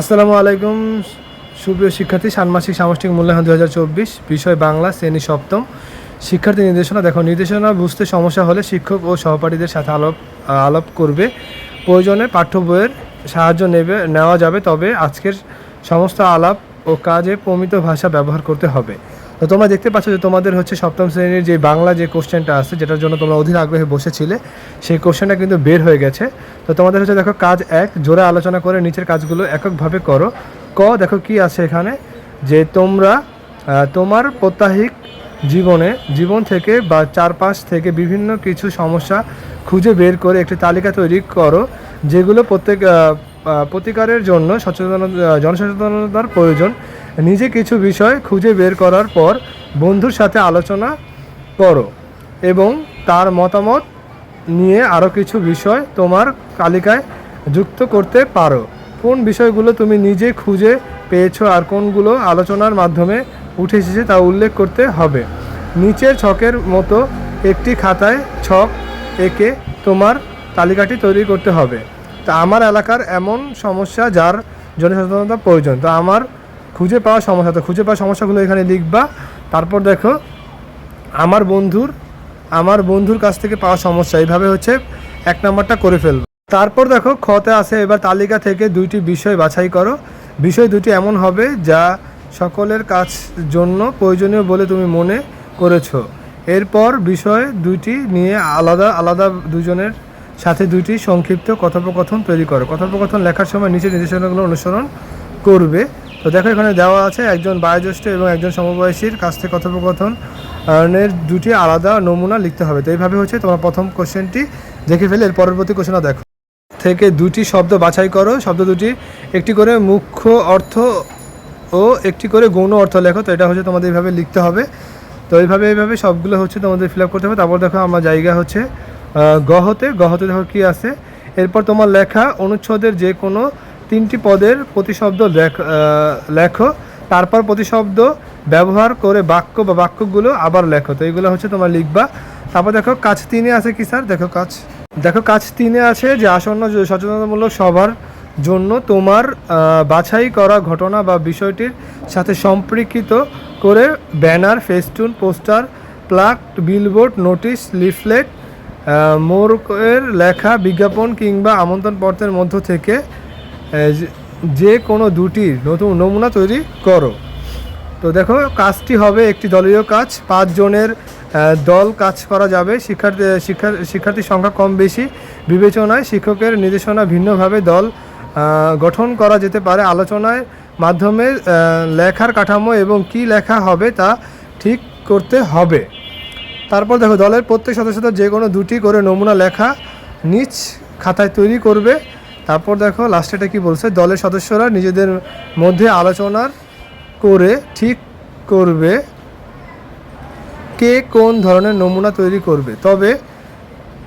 আসসালামু আলাইকুম। সুপ্রিয় শিক্ষার্থী, ষান্মাসিক সামষ্টিক মূল্যায়ন দু হাজার চব্বিশ, বিষয় বাংলা, শ্রেণি সপ্তম। শিক্ষার্থী নির্দেশনা, দেখো, নির্দেশনা বুঝতে সমস্যা হলে শিক্ষক ও সহপাঠীদের সাথে আলোপ, আলাপ করবে। প্রয়োজনে পাঠ্য বইয়ের সাহায্য নেবে, নেওয়া যাবে, তবে আজকের সমস্ত আলাপ ও কাজে প্রমিত ভাষা ব্যবহার করতে হবে। তো তোমরা দেখতে পাচ্ছ যে তোমাদের হচ্ছে সপ্তম শ্রেণির যে বাংলা যে কোশ্চেনটা আছে, যেটার জন্য তোমরা অধীর আগ্রহে বসেছিলে, সেই কোশ্চেনটা কিন্তু বের হয়ে গেছে। তো তোমাদের হচ্ছে দেখো কাজ এক, জোরে আলোচনা করে নিচের কাজগুলো এককভাবে করো। ক, দেখো কি আছে এখানে? যে তোমরা তোমার প্রত্যাহিক জীবনে, জীবন থেকে বা চারপাশ থেকে বিভিন্ন কিছু সমস্যা খুঁজে বের করে একটি তালিকা তৈরি করো, যেগুলো প্রত্যেক প্রতিকারের জন্য সচেতন জনসচেতনতার প্রয়োজন। নিজে কিছু বিষয় খুঁজে বের করার পর বন্ধুর সাথে আলোচনা করো এবং তার মতামত নিয়ে আরও কিছু বিষয় তোমার তালিকায় যুক্ত করতে পারো। কোন বিষয়গুলো তুমি নিজে খুঁজে পেয়েছ আর কোনগুলো আলোচনার মাধ্যমে উঠে এসেছে তা উল্লেখ করতে হবে। নিচের ছকের মতো একটি খাতায় ছক এঁকে তোমার তালিকাটি তৈরি করতে হবে। তা আমার এলাকার এমন সমস্যা যার জনসচেতনতা প্রয়োজন। তো আমার খুঁজে পাওয়া সমস্যা। তো খুঁজে পাওয়া সমস্যাগুলো এখানে লিখবা। তারপর দেখো, আমার বন্ধুর আমার বন্ধুর কাছ থেকে পাওয়া সমস্যা। এইভাবে হচ্ছে এক নম্বরটা করে ফেলব। তারপর দেখো খতে আছে, এবার তালিকা থেকে দুইটি বিষয় বাছাই করো। বিষয় দুটি এমন হবে যা সকলের কাজ জন্য প্রয়োজনীয় বলে তুমি মনে করেছ। এরপর বিষয় দুইটি নিয়ে আলাদা আলাদা দুজনের সাথে দুইটি সংক্ষিপ্ত কথোপকথন তৈরি করো। কথোপকথন লেখার সময় নিচে নির্দেশনাগুলো অনুসরণ করবে। তো দেখো, এখানে দেওয়া আছে একজন বয়োজ্যেষ্ঠ এবং একজন সমবয়সীর কাছ থেকে কথোপকথন। এর দুটি আলাদা নমুনা লিখতে হবে। তো এইভাবে হচ্ছে তোমার প্রথম কোশ্চেনটি দেখে ফেলে, এর পরবর্তী কোশ্চেনও দেখো। থেকে দুটি শব্দ বাছাই করো। শব্দ দুটি, একটি করে মুখ্য অর্থ ও একটি করে গৌণ অর্থ লেখো। তো এটা হচ্ছে তোমাদের এইভাবে লিখতে হবে। তো এইভাবে এইভাবে সবগুলো হচ্ছে তোমাদের ফিল আপ করতে হবে। তারপর দেখো, আমার জায়গা হচ্ছে গহতে। গহতে দেখো কি আছে? এরপর তোমার লেখা অনুচ্ছেদের যে কোনো তিনটি পদের প্রতিশব্দ লেখ- তারপর প্রতিশব্দ ব্যবহার করে বাক্য বা বাক্যগুলো আবার লেখো। তো এইগুলো হচ্ছে তোমার লিখবা। তারপর দেখো, কাজ তিনে আছে কি স্যার? দেখো কাজ। দেখো, কাজ তিনে আছে যে আসন্ন সচেতনতামূলক সভার জন্য তোমার বাছাই করা ঘটনা বা বিষয়টির সাথে সম্পর্কিত করে banner, festoon, poster plaque billboard, notice, leaflet মোরকের লেখা, বিজ্ঞাপন কিংবা আমন্ত্রণপত্রের মধ্য থেকে যে- কোনো দুটি নতুন নমুনা তৈরি করো। তো দেখো, কাজটি হবে একটি দলীয় কাজ। পাঁচজনের দল কাজ করা যাবে। শিক্ষার্থী শিক্ষা, শিক্ষার্থীর সংখ্যা কম বেশি। বিবেচনায় শিক্ষকের নির্দেশনা ভিন্নভাবে দল গঠন করা যেতে পারে। আলোচনায় মাধ্যমে লেখার কাঠামো এবং কি লেখা হবে তা ঠিক করতে হবে। তারপর দেখো, দলের প্রত্যেক সদস্যদের যে কোনো দুটি করে নমুনা লেখা নিজ খাতায় তৈরি করবে। তারপর দেখো লাস্ট এটা কি বলছে? দলের সদস্যরা নিজেদের মধ্যে আলোচনার করে ঠিক করবে কে কোন ধরনের নমুনা তৈরি করবে। তবে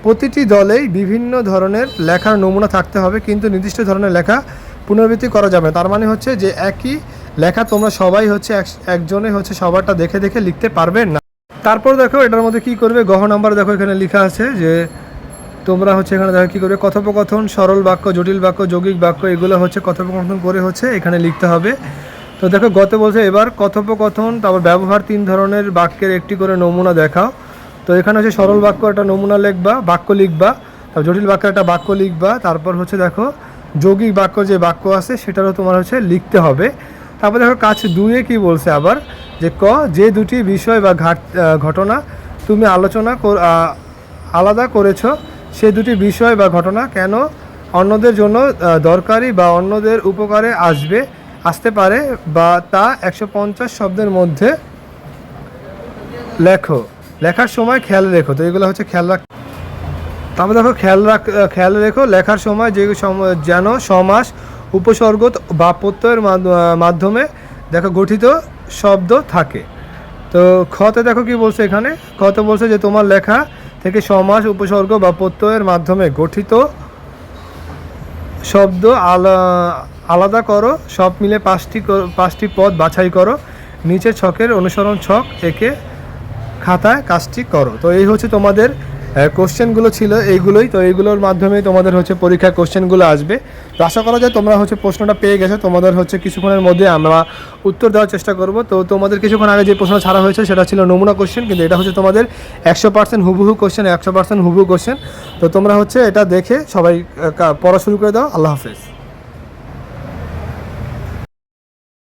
প্রতিটি দলেই বিভিন্ন ধরনের লেখার নমুনা থাকতে হবে, কিন্তু নির্দিষ্ট ধরনের লেখা পুনরাবৃত্তি করা যাবে। তার মানে হচ্ছে যে একই লেখা তোমরা সবাই হচ্ছে এক- একজনে হচ্ছে সবারটা দেখে দেখে লিখতে পারবে না। তারপর দেখো, এটার মধ্যে কি করবে? গহ নাম্বার দেখো, এখানে লেখা আছে যে তোমরা হচ্ছে এখানে দেখো কী করবে? কথোপকথন, সরল বাক্য, জটিল বাক্য, যৌগিক বাক্য, এগুলো হচ্ছে কথোপকথন করে হচ্ছে এখানে লিখতে হবে। তো দেখো, গত বলছে এবার কথোপকথন, তারপর ব্যবহার তিন ধরনের বাক্যের একটি করে নমুনা দেখাও। তো এখানে হচ্ছে সরল বাক্য একটা নমুনা লিখবা, বাক্য লিখবা, তারপর জটিল বাক্য একটা বাক্য লিখবা, তারপর হচ্ছে দেখো, যৌগিক বাক্য যে বাক্য আছে সেটারও তোমার হচ্ছে লিখতে হবে। তারপর দেখো কাজ দুয়ে কি বলছে আবার? যে ক, যে দুটি বিষয় বা ঘাট ঘটনা তুমি আলোচনা আলাদা করেছ সে দুটি বিষয় বা ঘটনা কেন অন্যদের জন্য দরকারি বা অন্যদের উপকারে আসবে, আসতে পারে বা তা একশো পঞ্চাশ শব্দের মধ্যে লেখো। লেখার সময় খেয়াল রেখো, তো এগুলো হচ্ছে খেয়াল রাখ তারপর দেখো, খেয়াল রাখ খেয়াল রেখো, লেখার সময় যে যেন সমাস উপসর্গ বা প্রত্যয়ের মাধ্য- মাধ্যমে দেখো গঠিত শব্দ থাকে। তো খতে দেখো কি বলছে এখানে? খতে বলছে যে তোমার লেখা থেকে সমাস, উপসর্গ বা প্রত্যয়ের মাধ্যমে গঠিত শব্দ আলা- আলাদা করো, সব মিলে পাঁচটি পাঁচটি পদ বাছাই করো, নিচে ছকের অনুসরণ ছক একে খাতায় কাজটি করো। তো এই হচ্ছে তোমাদের কোশ্চেনগুলো ছিল এইগুলোই। তো এইগুলোর মাধ্যমে তোমাদের হচ্ছে পরীক্ষার কোশ্চেনগুলো আসবে। তো আশা করা যায় তোমরা হচ্ছে প্রশ্নটা পেয়ে গেছো। তোমাদের হচ্ছে কিছুক্ষণের মধ্যে আমরা উত্তর দেওয়ার চেষ্টা করব। তো তোমাদের কিছুক্ষণ আগে যে প্রশ্ন ছাড়া হয়েছে সেটা ছিল নমুনা কোশ্চেন কিন্তু এটা হচ্ছে তোমাদের একশো পার্সেন্ট হুবহু কোশ্চেন একশো পার্সেন্ট হুবহু কোশ্চেন তো তোমরা হচ্ছে এটা দেখে সবাই পড়া শুরু করে দাও। আল্লাহ হাফেজ।